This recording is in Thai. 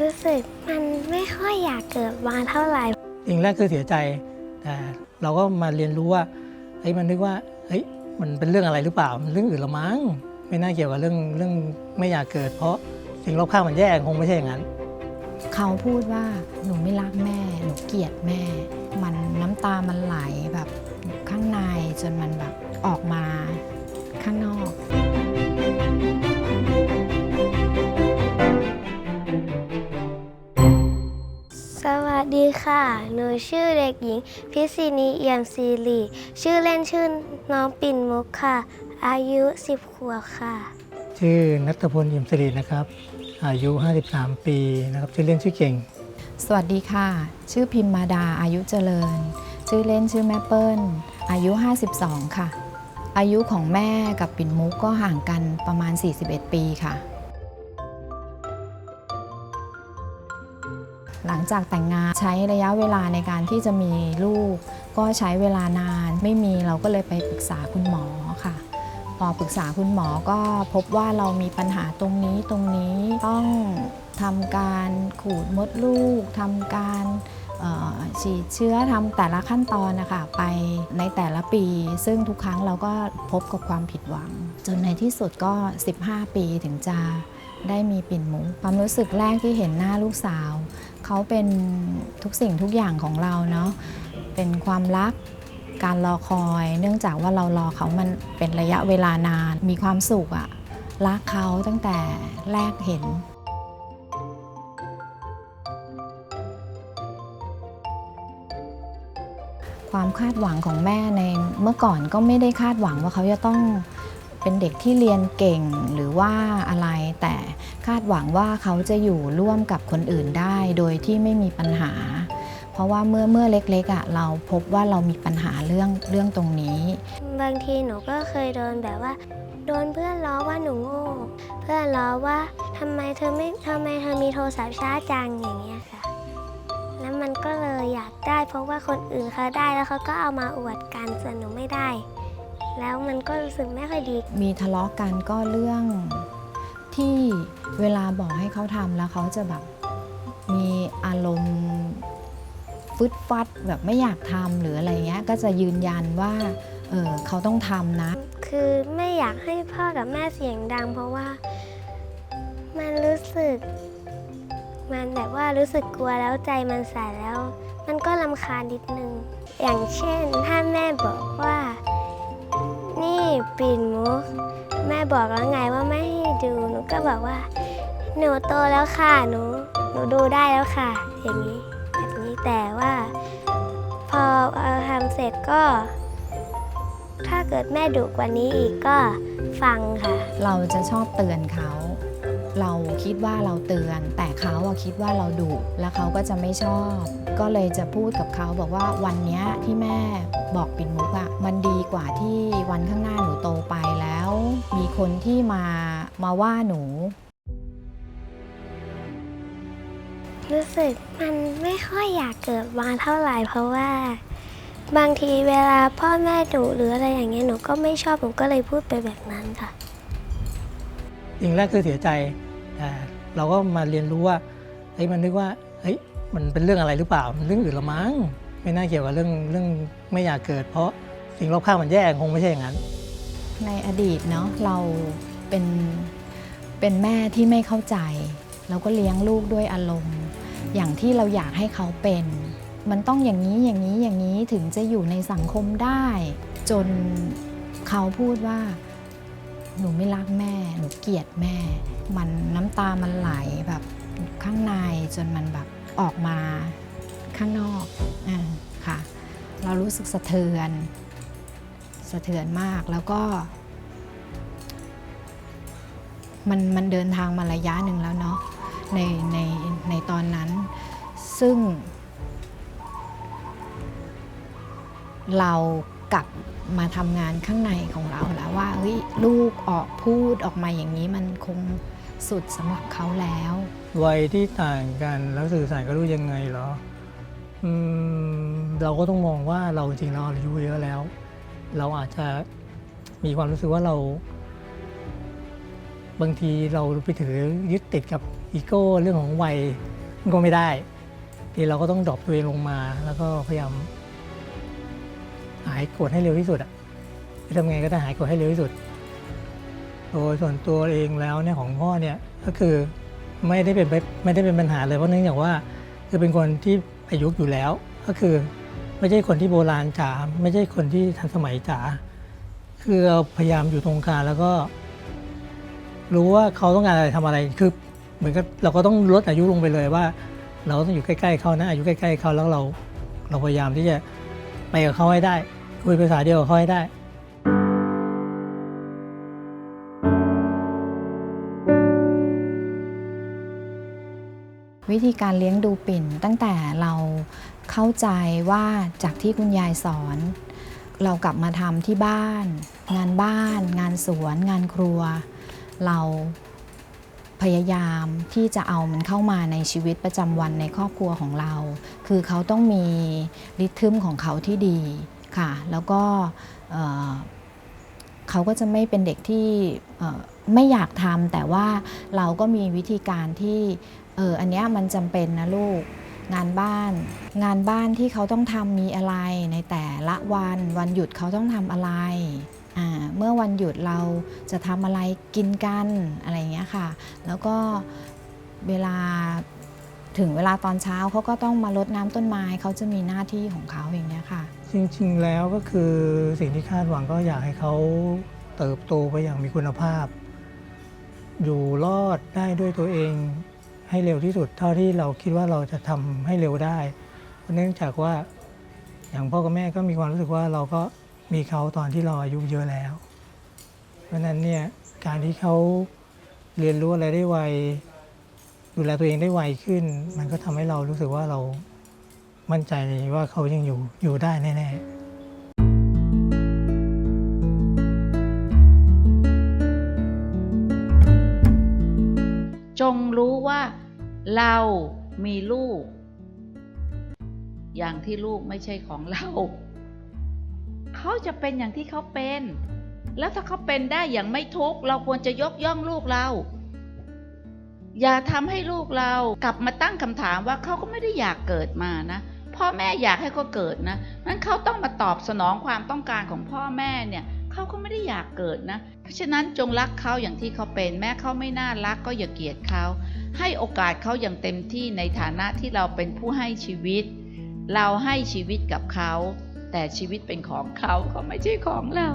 รู้สึกมันไม่ค่อยอยากเกิดมาเท่าไหร่สิ่งแรกคือเสียใจแต่เราก็มาเรียนรู้ว่าเฮ้ยมันนึกว่าเฮ้ยมันเป็นเรื่องอะไรหรือเปล่ามันเรื่องอื่นละมั้งไม่น่าเกี่ยวกับเรื่องเรื่องไม่อยากเกิด เพราะสิ่งรอบข้างมันแย่คงไม่ใช่อย่างนั้นเขาพูดว่าหนูไม่รักแม่ หนูเกลียดแม่ มันน้ำตามันไหลแบบข้างในจนมันแบบออกมาข้างนอก วัสดีค่ะ หนูชื่อเด็กหญิง พิศินีเอี่ยมซีรีชื่อเล่นชื่อน้องปิ่นมุกค่ะ อายุ 10 ขวบค่ะ ชื่อนัทพลเอี่ยมสิรินะครับ อายุ 53 ปีนะครับชื่อเล่นชื่อเก่ง สวัสดีค่ะ ชื่อพิมมาดาอายุเจริญ ชื่อเล่นชื่อแม่เปิ้ล อายุ 52 ค่ะ อายุของแม่กับปิ่นมุกก็ห่างกันประมาณ 41 ปีค่ะ หลังจากแต่งงานใช้ระยะเวลาในการที่จะมีลูก ก็ใช้เวลานานไม่มีเราก็เลยไปปรึกษาคุณหมอค่ะพอปรึกษาคุณหมอก็พบว่าเรามีปัญหาตรงนี้ตรงนี้ต้องทำการขูดมดลูกทำการฉีดเชื้อทำแต่ละขั้นตอนนะคะไปในแต่ละปี ซึ่งทุกครั้งเราก็พบกับความผิดหวัง จนในที่สุดก็ 15 ปีถึงจะได้มีปิ่นหมูความรู้สึกแรกที่เห็นหน้าลูกสาว เขาเป็นทุกสิ่งทุกอย่างของเราเนาะเป็นความรักการรอคอย เนื่องจากว่าเรารอเขามันเป็นระยะเวลานาน มีความสุขอะรักเขาตั้งแต่แรกเห็นความคาดหวังของแม่ในเมื่อก่อนก็ไม่ได้คาดหวังว่าเขาจะต้อง เป็นเด็กที่เรียนเก่งหรือว่าอะไร แต่คาดหวังว่าเขาจะอยู่ร่วมกับคนอื่นได้โดยที่ไม่มีปัญหา เพราะว่าเมื่อเมื่อเล็กๆอะเราพบว่าเรามีปัญหาเรื่องเรื่องตรงนี้ บางทีหนูก็เคยโดนแบบว่า โดนเพื่อนล้อว่าหนูโง่เพื่อนล้อว่าทำไมเธอไม่ทำไมเธอมีโทรศัพท์ช้าจังอย่างเงี้ยค่ะแล้วมันก็เลยอยากได้ เพราะว่าคนอื่นเขาได้แล้วเขาก็เอามาอวดกันส่วนหนูไม่ได้ แล้วมันก็รู้สึกไม่ค่อยดี มีทะเลาะกันก็เรื่องที่เวลาบอกให้เขาทำแล้วเขาจะแบบมีอารมณ์ฟึดฟัดแบบไม่อยากทำหรืออะไรเงี้ยก็จะยืนยันว่าเออเขาต้องทำนะ คือไม่อยากให้พ่อกับแม่เสียงดัง เพราะว่ามันรู้สึก มันแบบว่ารู้สึกกลัวแล้วใจมันสั่นแล้ว มันก็ลำคาญนิดนึง อย่างเช่น ถ้าแม่บอกว่า นี่ปีนมุก แม่บอกแล้วไงว่าไม่ให้ดู หนูก็บอกว่า หนูโตแล้วค่ะหนู หนูดูได้แล้วค่ะ อย่างนี้แบบนี้แต่ว่า พอเอาทำเสร็จก็ ถ้าเกิดแม่ดุกว่านี้อีกก็ฟังค่ะ เราจะชอบเตือนเขา เราคิดว่าเราเตือน แต่เขาอะคิดว่าเราดุแล้วเขาก็จะไม่ชอบ ก็เลยจะพูดกับเขาบอกว่าวันนี้ที่แม่บอกปิ่นมุกอะมันดีกว่าที่วันข้างหน้าหนูโตไปแล้ว มีคนที่มามาว่าหนู รู้สึกมันไม่ค่อยอยากเกิดมาเท่าไหร่เพราะว่า บางทีเวลาพ่อแม่ดุหรืออะไรอย่างเงี้ยหนูก็ไม่ชอบหนูก็เลยพูดไปแบบนั้นค่ะ สิ่างแรกคือเสียใจแต่เราก็มาเรียนรู้ว่าเฮ้ยมันนึกว่าเฮ้ยมันเป็นเรื่องอะไรหรือเปล่ามันเรื่องอื่นละมั้งไม่น่าเกี่ยวกับเรื่องเรื่องไม่อยากเกิด เพราะสิ่งรอบข้างมันแย่คงไม่ใช่อย่างนั้น ในอดีตเนาะเราเป็นเป็นแม่ที่ไม่เข้าใจ เราก็เลี้ยงลูกด้วยอารมณ์ อย่างที่เราอยากให้เขาเป็น มันต้องอย่างนี้อย่างนี้อย่างนี้ถึงจะอยู่ในสังคมได้ จนเขาพูดว่า หนูไม่รักแม่ หนูเกลียดแม่ มันน้ำตามันไหลแบบข้างในจนมันแบบออกมาข้างนอกอ่าค่ะ เรารู้สึกสะเทือนสะเทือนมากแล้วก็ มันมันเดินทางมาระยะหนึ่งแล้วเนาะในในในตอนนั้น ซึ่ง เรา กลับมาทำงานข้างในของเราแล้วว่าเฮ้ยลูกออกพูดออกมาอย่างนี้มันคงสุดสำหรับเขาแล้ว วัยที่ต่างกันแล้วสื่อสารก็รู้ยังไงเหรออืมเราก็ต้องมองว่าเราจริงๆเราอายุเยอะแล้ว เราอาจจะมีความรู้สึกว่าเรา บางทีเราไปถือยึดติดกับอีโก้เรื่องของวัยมันก็ไม่ได้ ทีเราก็ต้องดรอปตัวเองลงมา แล้วก็พยายาม หายโกดให้เร็วที่สุดอะจะทำไงก็ได้หายโกดให้เร็วที่สุด โดยส่วนตัวเองแล้วเนี่ยของพ่อเนี่ยก็คือไม่ได้เป็นไม่ได้เป็นปัญหาเลยเพราะเนื่องจากว่า คือเป็นคนที่อายุอยู่แล้ว ก็คือไม่ใช่คนที่โบราณจ๋าไม่ใช่คนที่ทันสมัยจ๋าคือเราพยายามอยู่ตรงกลางแล้วก็ รู้ว่าเขาต้องการอะไรทำอะไรคือเหมือนกับเราก็ต้องลดอายุลงไปเลยว่า เราต้องอยู่ใกล้ ๆเขานะอายุใกล้ ๆเขาแล้วเราเราพยายามที่จะ ไปกับเขาให้ได้ คุยภาษาเดียวกับเขาให้ได้ วิธีการเลี้ยงดูปิ่นตั้งแต่เราเข้าใจว่าจากที่คุณยายสอน เรากลับมาทำที่บ้าน งานบ้าน งานสวน งานครัว เรา พยายามที่จะเอามันเข้ามาในชีวิตประจำวันในครอบครัวของเรา คือเขาต้องมีริทึมของเขาที่ดีค่ะ แล้วก็เขาก็จะไม่เป็นเด็กที่ไม่อยากทำแต่ว่าเราก็มีวิธีการที่เอออันนี้มันจำเป็นนะลูกงานบ้าน งานบ้านที่เขาต้องทำมีอะไรในแต่ละวัน วันหยุดเขาต้องทำอะไร เมื่อวันหยุดเราจะทำอะไรกินกันอะไรอย่างเงี้ยค่ะ แล้วก็เวลาถึงเวลาตอนเช้าเขาก็ต้องมารดน้ำต้นไม้เขาจะมีหน้าที่ของเขาอย่างเงี้ยค่ะ จริงๆแล้วก็คือสิ่งที่คาดหวังก็อยากให้เขาเติบโตไปอย่างมีคุณภาพ อยู่รอดได้ด้วยตัวเองให้เร็วที่สุด เท่าที่เราคิดว่าเราจะทำให้เร็วได้เพราะเนื่องจากว่าอย่างพ่อกับแม่ก็มีความรู้สึกว่าเราก็ มีเขาตอนที่เราอายุเยอะแล้ว เพราะฉะนั้นเนี่ยการที่เขาเรียนรู้อะไรได้ไวดูแลตัวเองได้ไวขึ้น มันก็ทำให้เรารู้สึกว่าเรามั่นใจว่าเขายังอยู่อยู่ได้แน่ๆจงรู้ว่าเรามีลูก อย่างที่ลูกไม่ใช่ของเรา เขาจะเป็นอย่างที่เขาเป็น แล้วถ้าเขาเป็นได้อย่างไม่ทุกข์เราควรจะยกย่องลูกเรา อย่าทำให้ลูกเรากลับมาตั้งคำถามว่าเขาก็ไม่ได้อยากเกิดมานะพ่อแม่อยากให้เขาเกิดนะนั้นเขาต้องมาตอบสนองความต้องการของพ่อแม่เนี่ยเขาก็ไม่ได้อยากเกิดนะ เพราะฉะนั้นจงรักเขาอย่างที่เขาเป็น แม้เขาไม่น่ารักก็อย่าเกลียดเขา ให้โอกาสเขาอย่างเต็มที่ในฐานะที่เราเป็นผู้ให้ชีวิต เราให้ชีวิตกับเขา แต่ชีวิตเป็นของเขาเขาไม่ใช่ของเรา